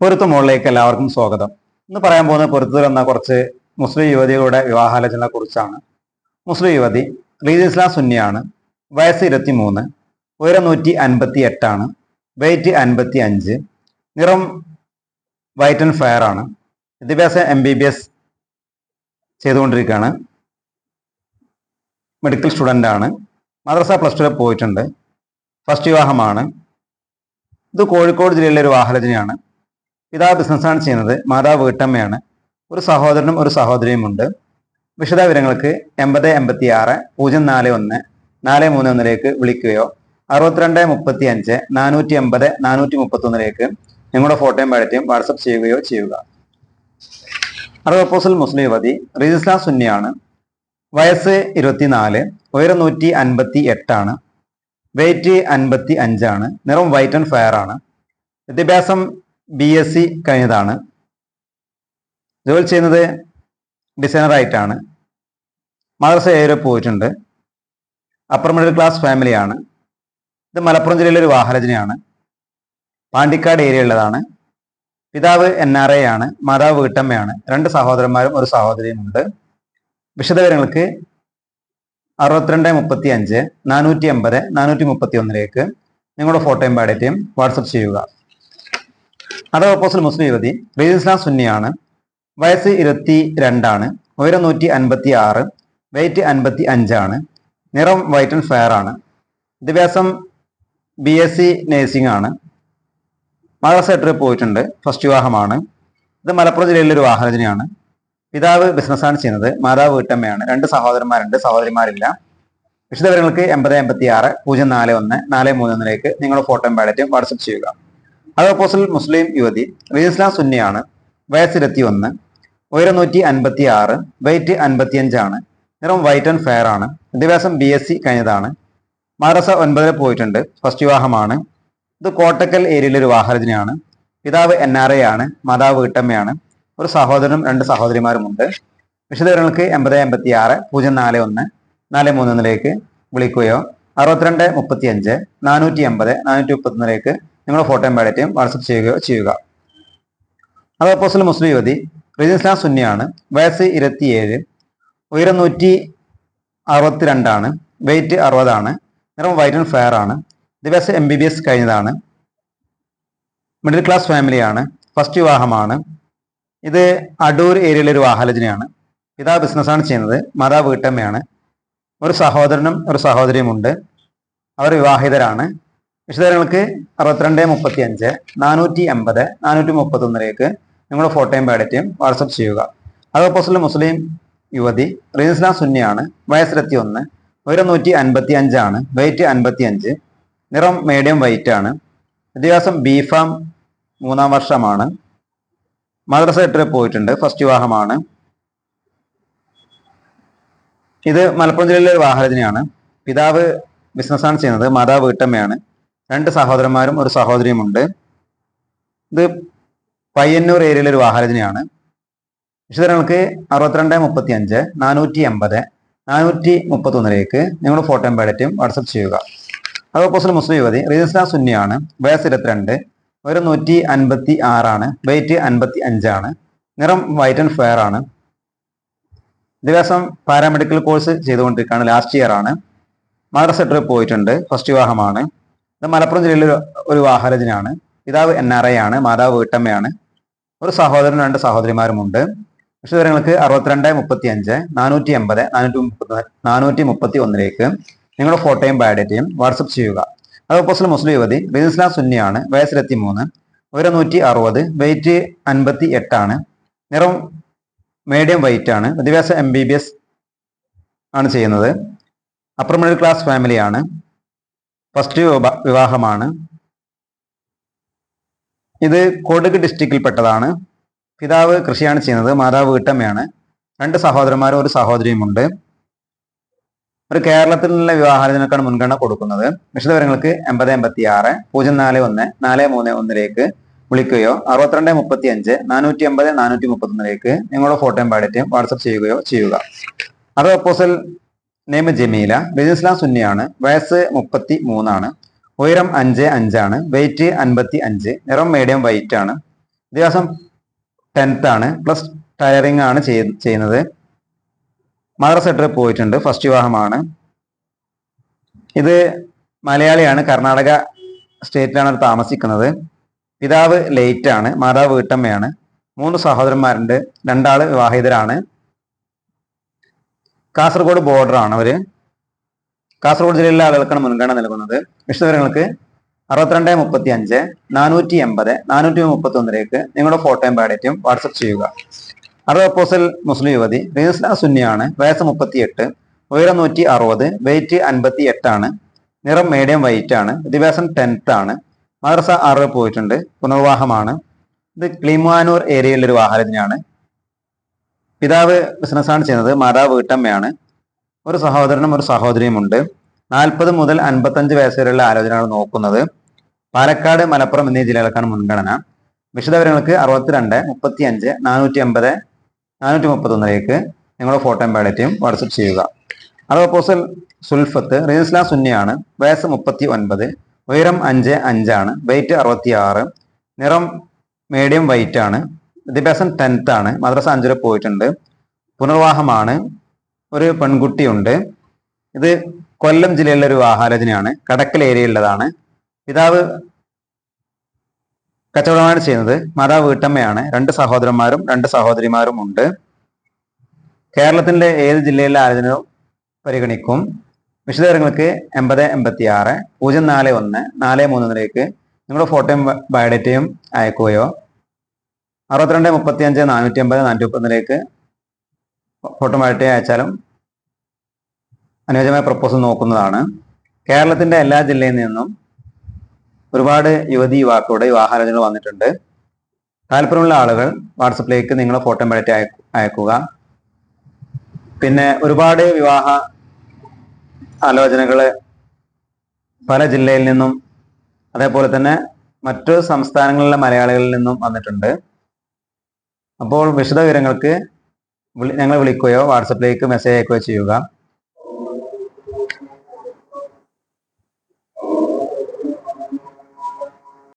പൊരുത്ത മുകളിലേക്ക് എല്ലാവർക്കും സ്വാഗതം. ഇന്ന് പറയാൻ പോകുന്ന പൊരുത്തത്തിൽ എന്ന കുറച്ച് മുസ്ലിം യുവതികളുടെ വിവാഹാലോചനയെ കുറിച്ചാണ്. മുസ്ലിം യുവതി റീജ് ഇസ്ലാം സുന്നിയാണ്. വയസ്സ് ഇരുപത്തി മൂന്ന് ഉയരം നൂറ്റി അൻപത്തി എട്ടാണ് വെയിറ്റ് അൻപത്തി അഞ്ച് നിറം വൈറ്റ് ആൻഡ് ഫയർ ആണ്. വിദ്യാഭ്യാസം എം ബി ബി എസ് ചെയ്തുകൊണ്ടിരിക്കുകയാണ്. മെഡിക്കൽ സ്റ്റുഡന്റ് ആണ്. മദ്രസ പ്ലസ് ടുവിൽ പോയിട്ടുണ്ട്. ഫസ്റ്റ് വിവാഹമാണ്. ഇത് കോഴിക്കോട് ജില്ലയിലെ ഒരു വാഹനജനയാണ് പിതാവ് ബിസിനസ്സാണ് ചെയ്യുന്നത്. മാതാവ് വീട്ടമ്മയാണ്. ഒരു സഹോദരനും ഒരു സഹോദരിയും ഉണ്ട് വിശദവിവരങ്ങൾക്ക് എൺപത് എൺപത്തി ആറ് പൂജ്യം നാല് ഒന്ന് നാല് മൂന്ന് ഒന്നിലേക്ക് വിളിക്കുകയോ അറുപത്തിരണ്ട് മുപ്പത്തി അഞ്ച് നാനൂറ്റി എൺപത് നാനൂറ്റി മുപ്പത്തി ഒന്നിലേക്ക് നിങ്ങളുടെ ഫോട്ടോയും ബയോഡേറ്റയും വാട്സപ്പ് ചെയ്യുകയോ ചെയ്യുക. അറുപപ്പോസൽ മുസ്ലിം യുവതി റിജിസ്ല സുന്നിയാണ്. വയസ്സ് ഇരുപത്തിനാല് ഉയരം നൂറ്റി അൻപത്തി എട്ടാണ് വെയിറ്റ് അൻപത്തി അഞ്ചാണ് നിറം വൈറ്റ് ആൻഡ് ഫയർ ആണ്. വിദ്യാഭ്യാസം ബി എസ് സി കഴിഞ്ഞതാണ്. ജോലി ചെയ്യുന്നത് ഡിസൈനറായിട്ടാണ് മദ്രസ ഏറെ പോയിട്ടുണ്ട്. അപ്പർ മിഡിൽ ക്ലാസ് ഫാമിലിയാണ് ഇത് മലപ്പുറം ജില്ലയിലെ ഒരു വാഹനജനയാണ്. പാണ്ടിക്കാട് ഏരിയ ഉള്ളതാണ്. പിതാവ് എൻ ആർ എ ആണ്. മാതാവ് വീട്ടമ്മയാണ്. രണ്ട് സഹോദരന്മാരും ഒരു സഹോദരിയും ഉണ്ട്. വിശദവിവരങ്ങൾക്ക് അറുപത്തിരണ്ട് മുപ്പത്തി അഞ്ച് നാനൂറ്റി എൺപത് നാനൂറ്റി മുപ്പത്തി ഒന്നിലേക്ക് നിങ്ങളുടെ ഫോട്ടോയും ബയോഡേറ്റയും വാട്സപ്പ് ചെയ്യുക. അത് ഓപ്പോസിൽ മുസ്ലിം യുവതി. റീസ് ഇസ്ലാം സുന്നിയാണ്. വയസ്സ് ഇരുപത്തി രണ്ടാണ് ഉയരം നൂറ്റി അൻപത്തി ആറ് വെയിറ്റ് അൻപത്തി അഞ്ചാണ് നിറം വൈറ്റ് ആൻഡ് ഫെയർ ആണ്. വിദ്യാഭ്യാസം ബി എസ് സി നേഴ്സിംഗ് ആണ്. മദ്രസ പോയിട്ടുണ്ട്. ഫസ്റ്റ് വിവാഹമാണ്. ഇത് മലപ്പുറം ജില്ലയിലെ ഒരു വാഹനജനയാണ്. പിതാവ് ബിസിനസ്സാണ് ചെയ്യുന്നത്. മാതാവ് വീട്ടമ്മയാണ്. രണ്ട് സഹോദരന്മാരുണ്ട്. സഹോദരിമാരില്ല. വിശദവിവരങ്ങൾക്ക് എൺപത് എൺപത്തി ആറ് പൂജ്യം നാല് ഒന്ന് നാല് മൂന്ന് ഒന്നിലേക്ക് നിങ്ങളുടെ ഫോട്ടോയും ബാലറ്റും വാട്സപ്പ് ചെയ്യുക. അത് ഓപ്പോസിൽ മുസ്ലിം യുവതി റീസ്ലാം സുന്നിയാണ് വയസ്സ് ഇരുപത്തി ഒന്ന് ഉയരം നൂറ്റി അൻപത്തി ആറ് വെയിറ്റ് അൻപത്തിയഞ്ചാണ് നിറം വൈറ്റ് ആൻഡ് ഫെയർ ആണ് വിദ്യാഭ്യാസം ബി എസ് സി കഴിഞ്ഞതാണ് മദ്രസ ഒൻപതിൽ പോയിട്ടുണ്ട് ഫസ്റ്റ് വിവാഹമാണ് ഇത് കോട്ടക്കൽ ഏരിയയിലെ ഒരു വാഹരജനയാണ് പിതാവ് എൻ ആർ എ ആണ് മാതാവ് വീട്ടമ്മയാണ് ഒരു സഹോദരനും രണ്ട് സഹോദരിമാരുമുണ്ട് വിശദവിവരങ്ങൾക്ക് എൺപത് എൺപത്തി ആറ് പൂജ്യം നാല് ഒന്ന് നാല് മൂന്നിലേക്ക് വിളിക്കുകയോ അറുപത്തിരണ്ട് മുപ്പത്തി അഞ്ച് നാനൂറ്റി എൺപത് നാനൂറ്റി മുപ്പത്തൊന്നിലേക്ക് നിങ്ങളുടെ ഫോട്ടോയും ബയോഡേറ്റയും വാട്സപ്പ് ചെയ്യുകയോ ചെയ്യുക അത് അപ്പോസിൽ മുസ്ലിം യുവതി റിജിൻ ഇസ്ലാം സുന്നിയാണ് വയസ്സ് ഇരുപത്തിയേഴ് ഉയരം നൂറ്റി അറുപത്തിരണ്ടാണ് വെയിറ്റ് അറുപതാണ് നിറം വൈറ്റ് ആൻഡ് ഫെയർ ആണ് ദിവസം എം ബി ബി എസ് കഴിഞ്ഞതാണ് മിഡിൽ ക്ലാസ് ഫാമിലിയാണ് ഫസ്റ്റ് വിവാഹമാണ് ഇത് അടൂർ ഏരിയയിലെ ഒരു വാഹലജനയാണ് പിതാവ് ബിസിനസ്സാണ് ചെയ്യുന്നത് മാതാവ് വീട്ടമ്മയാണ് ഒരു സഹോദരനും ഒരു സഹോദരിയുമുണ്ട് അവർ വിവാഹിതരാണ് വിശദങ്ങൾക്ക് അറുപത്തിരണ്ട് മുപ്പത്തി അഞ്ച് നാനൂറ്റി എൺപത് നാനൂറ്റി മുപ്പത്തി ഒന്നിലേക്ക് നിങ്ങളുടെ ഫോട്ടോയും ബയോഡേറ്റയും വാട്സപ്പ് ചെയ്യുക. അതോപ്പോസിലെ മുസ്ലിം യുവതി റീസ്ല സുന്നിയാണ്. വയസ്സിലെത്തി ഒന്ന് ഉയരം നൂറ്റി അൻപത്തി അഞ്ചാണ് വെയിറ്റ് അൻപത്തി അഞ്ച് നിറം മീഡിയം വൈറ്റ് ആണ്. വിദ്യാഭ്യാസം ബി ഫാം മൂന്നാം വർഷമാണ്. മദ്രസ എട്ടിൽ പോയിട്ടുണ്ട്. ഫസ്റ്റ് വിവാഹമാണ്. ഇത് മലപ്പുറം ജില്ലയിലെ ഒരു വാഹനത്തിനെയാണ്. പിതാവ് ബിസിനസ്സാണ് ചെയ്യുന്നത്. മാതാവ് വീട്ടമ്മയാണ്. രണ്ട് സഹോദരന്മാരും ഒരു സഹോദരിയുമുണ്ട്. ഇത് പയ്യന്നൂർ ഏരിയയിലെ ഒരു വാഹനത്തിനെയാണ് വിശദങ്ങൾക്ക് അറുപത്തിരണ്ട് മുപ്പത്തി അഞ്ച് നാനൂറ്റി എൺപത് നാനൂറ്റി മുപ്പത്തി ഒന്നിലേക്ക് നിങ്ങൾ ഫോട്ടോയും ബയോഡേറ്റയും വാട്സപ്പ് ചെയ്യുക. അതോപ്പോസിൽ മുസ്ലിം യുവതി റീസ്ലാം സുന്നിയാണ്. വയസ്സ് ഇരുപത്തിരണ്ട് ഒരു നൂറ്റി അൻപത്തി ആറാണ് വെയിറ്റ് അൻപത്തി അഞ്ചാണ് നിറം വൈറ്റ് ആൻഡ് ഫെയർ ആണ്. ദിവസം പാരാമെഡിക്കൽ കോഴ്സ് ചെയ്തുകൊണ്ടിരിക്കുകയാണ്. ലാസ്റ്റ് ഇയർ ആണ്. മദ്രസ ട്രിപ്പ് പോയിട്ടുണ്ട്. ഫസ്റ്റ് വിവാഹമാണ്. മലപ്പുറം ജില്ലയിലെ ഒരു- വാഹനജനാണ് പിതാവ് എൻ ആർ ഐ ആണ് മാതാവ് വീട്ടമ്മയാണ്. ഒരു സഹോദരനും രണ്ട് സഹോദരിമാരുമുണ്ട്. വിശദവിവരങ്ങൾക്ക് അറുപത്തിരണ്ട് മുപ്പത്തി അഞ്ച് നാനൂറ്റി എൺപത് നാനൂറ്റി മുപ്പത്തി നാനൂറ്റി മുപ്പത്തി ഒന്നിലേക്ക് നിങ്ങളുടെ ഫോട്ടോയും ബയോഡേറ്റയും വാട്സപ്പ് ചെയ്യുക. അതോപ്പോസിൽ മുസ്ലിം യുവതി റീസ്ലാം സുന്നിയാണ് വയസ്സിലെത്തി മൂന്ന് ഒരു നൂറ്റി അറുപത് വെയിറ്റ് അൻപത്തി എട്ടാണ് നിറം മീഡിയം വൈറ്റ് ആണ് വിദ്യാഭ്യാസം എം ബി ബി എസ് ആണ് ചെയ്യുന്നത്. അപ്പർ മിഡിൽ ക്ലാസ് ഫാമിലിയാണ് ഫസ്റ്റ് വിവാഹമാണ്. ഇത് കൊടുക് ഡിസ്ട്രിക്റ്റിൽപ്പെട്ടതാണ് പിതാവ് കൃഷിയാണ് ചെയ്യുന്നത് മാതാവ് വീട്ടമ്മയാണ്. രണ്ട് സഹോദരന്മാരും ഒരു സഹോദരിയുമുണ്ട് ഒരു കേരളത്തിൽ നിന്നുള്ള വിവാഹാലോചനക്കാണ് മുൻഗണന കൊടുക്കുന്നത്. വിശദവിവരങ്ങൾക്ക് എൺപത് എൺപത്തി ആറ് പൂജ്യം നാല് ഒന്ന് നാല് മൂന്ന് ഒന്നിലേക്ക് വിളിക്കുകയോ അറുപത്തിരണ്ട് മുപ്പത്തി അഞ്ച് നാനൂറ്റി എൺപത് നാനൂറ്റി മുപ്പത്തി ഒന്നിലേക്ക് നിങ്ങളുടെ ഫോട്ടോയും ബയോഡേറ്റയും വാട്സപ്പ് ചെയ്യുകയോ ചെയ്യുക. അത് അപ്പോസൽ നെയ്മ് ജമീല ബിസിസ്ലാം സുന്നിയാണ് വയസ്സ് മുപ്പത്തി മൂന്നാണ് ഉയരം അഞ്ച് അഞ്ചാണ് വെയിറ്റ് അൻപത്തി അഞ്ച് നിറം മീഡിയം വൈറ്റ് ആണ് ദിവസം ടെൻത്ത് ആണ് പ്ലസ് ടയറിംഗ് ആണ് ചെയ്യ- ചെയ്യുന്നത്. മദ്രസ സെക്ടറിൽ പോയിട്ടുണ്ട് ഫസ്റ്റ് വിവാഹമാണ്. ഇത് മലയാളിയാണ് കർണാടക സ്റ്റേറ്റിലാണ് താമസിക്കുന്നത്. പിതാവ് ലേറ്റ് ആണ് മാതാവ് വീട്ടമ്മയാണ്. മൂന്ന് സഹോദരന്മാരുണ്ട് രണ്ടാൾ വിവാഹിതരാണ്. കാസർഗോഡ് ബോർഡറാണ് അവർ. കാസർഗോഡ് ജില്ലയിലെ ആളുകൾക്കാണ് മുൻഗണന നൽകുന്നത്. വിശദവിവരങ്ങൾക്ക് അറുപത്തിരണ്ട് മുപ്പത്തി അഞ്ച് നാനൂറ്റി എൺപത് നാനൂറ്റി മുപ്പത്തി ഒന്നിലേക്ക് നിങ്ങളുടെ ഫോട്ടോയും ബയോഡേറ്റയും വാട്സപ്പ് ചെയ്യുക. അറുപത് അപ്പോസൽ മുസ്ലിം യുവതി റീസ്ല സുന്നിയാണ് വയസ്സ് മുപ്പത്തിയെട്ട് ഉയരം നൂറ്റി അറുപത് വെയിറ്റ് അൻപത്തി എട്ടാണ് നിറം മീഡിയം വൈറ്റ് ആണ് വിദ്യാഭ്യാസം ടെൻത്ത് ആണ് മദ്രസ ആറ് പോയിട്ടുണ്ട് പുനർവാഹമാണ് ഇത് ക്ലിമാനൂർ ഏരിയയിലൊരു വാഹനത്തിനാണ്. പിതാവ് ബിസിനസ്സാണ് ചെയ്യുന്നത് മാതാവ് വീട്ടമ്മയാണ്. ഒരു സഹോദരനും ഒരു സഹോദരിയും ഉണ്ട് നാൽപ്പത് മുതൽ അൻപത്തഞ്ച് വയസ്സ് വരെയുള്ള ആലോചനകൾ നോക്കുന്നത് പാലക്കാട് മലപ്പുറം എന്നീ ജില്ലകൾക്കാണ് മുൻഗണന. വിശദവിവരങ്ങൾക്ക് അറുപത്തിരണ്ട് മുപ്പത്തി അഞ്ച് നാനൂറ്റി അമ്പത് നാനൂറ്റി മുപ്പത്തൊന്നിലേക്ക് നിങ്ങളുടെ ഫോട്ടോയും ബയോഡേറ്റയും വാട്സപ്പ് ചെയ്യുക. അത് അപ്പോസൽ സുൽഫത്ത് റീസ്ലാം സുന്നിയാണ് വയസ്സ് മുപ്പത്തി ഒൻപത് ഉയരം അഞ്ച് അഞ്ചാണ് വെയിറ്റ് അറുപത്തി ആറ് നിറം മീഡിയം വൈറ്റ് ആണ് വിദ്യാഭ്യാസം ടെൻത്ത് ആണ്. മദ്രസ അഞ്ചര പോയിട്ടുണ്ട്. പുനർവാഹമാണ് ഒരു പെൺകുട്ടിയുണ്ട്. ഇത് കൊല്ലം ജില്ലയിലെ ഒരു ആഹാരജനയാണ് കടക്കൽ ഏരിയയിലുള്ളതാണ്. പിതാവ് കച്ചവടമാണ് ചെയ്യുന്നത്. മാതാവ് വീട്ടമ്മയാണ്. രണ്ട് സഹോദരന്മാരും രണ്ട് സഹോദരിമാരും ഉണ്ട്. കേരളത്തിന്റെ ഏത് ജില്ലയിലെ ആലോചന പരിഗണിക്കും? വിശദവിവരങ്ങൾക്ക് എൺപത് എൺപത്തി ആറ് പൂജ്യം നാല് ഒന്ന് നാല് മൂന്നിലേക്ക് നിങ്ങളുടെ ഫോട്ടോയും ബയോഡേറ്റയും അയക്കുകയോ അറുപത്തിരണ്ട് മുപ്പത്തി അഞ്ച് നാനൂറ്റി അമ്പത് നാനൂറ്റി മുപ്പതിലേക്ക് ഫോട്ടോ അയച്ചാലും അനുയോജ്യമായ പ്രപ്പോസൽ നോക്കുന്നതാണ്. കേരളത്തിന്റെ എല്ലാ ജില്ലയിൽ നിന്നും ഒരുപാട് യുവതി യുവാക്കളുടെ വിവാഹാലോചനകൾ വന്നിട്ടുണ്ട്. താല്പര്യമുള്ള ആളുകൾ വാട്സപ്പിലേക്ക് നിങ്ങൾ ഫോട്ടോ അയക്കു- അയക്കുക. പിന്നെ ഒരുപാട് വിവാഹ ആലോചനകൾ പല ജില്ലയിൽ നിന്നും അതേപോലെ തന്നെ മറ്റു സംസ്ഥാനങ്ങളിലെ മലയാളികളിൽ നിന്നും വന്നിട്ടുണ്ട്. അപ്പോൾ വിശദ വിവരങ്ങൾക്ക് വിളി- ഞങ്ങളെ വിളിക്കുകയോ വാട്സപ്പിലേക്ക് മെസ്സേജ് അയക്കുകയോ ചെയ്യുക.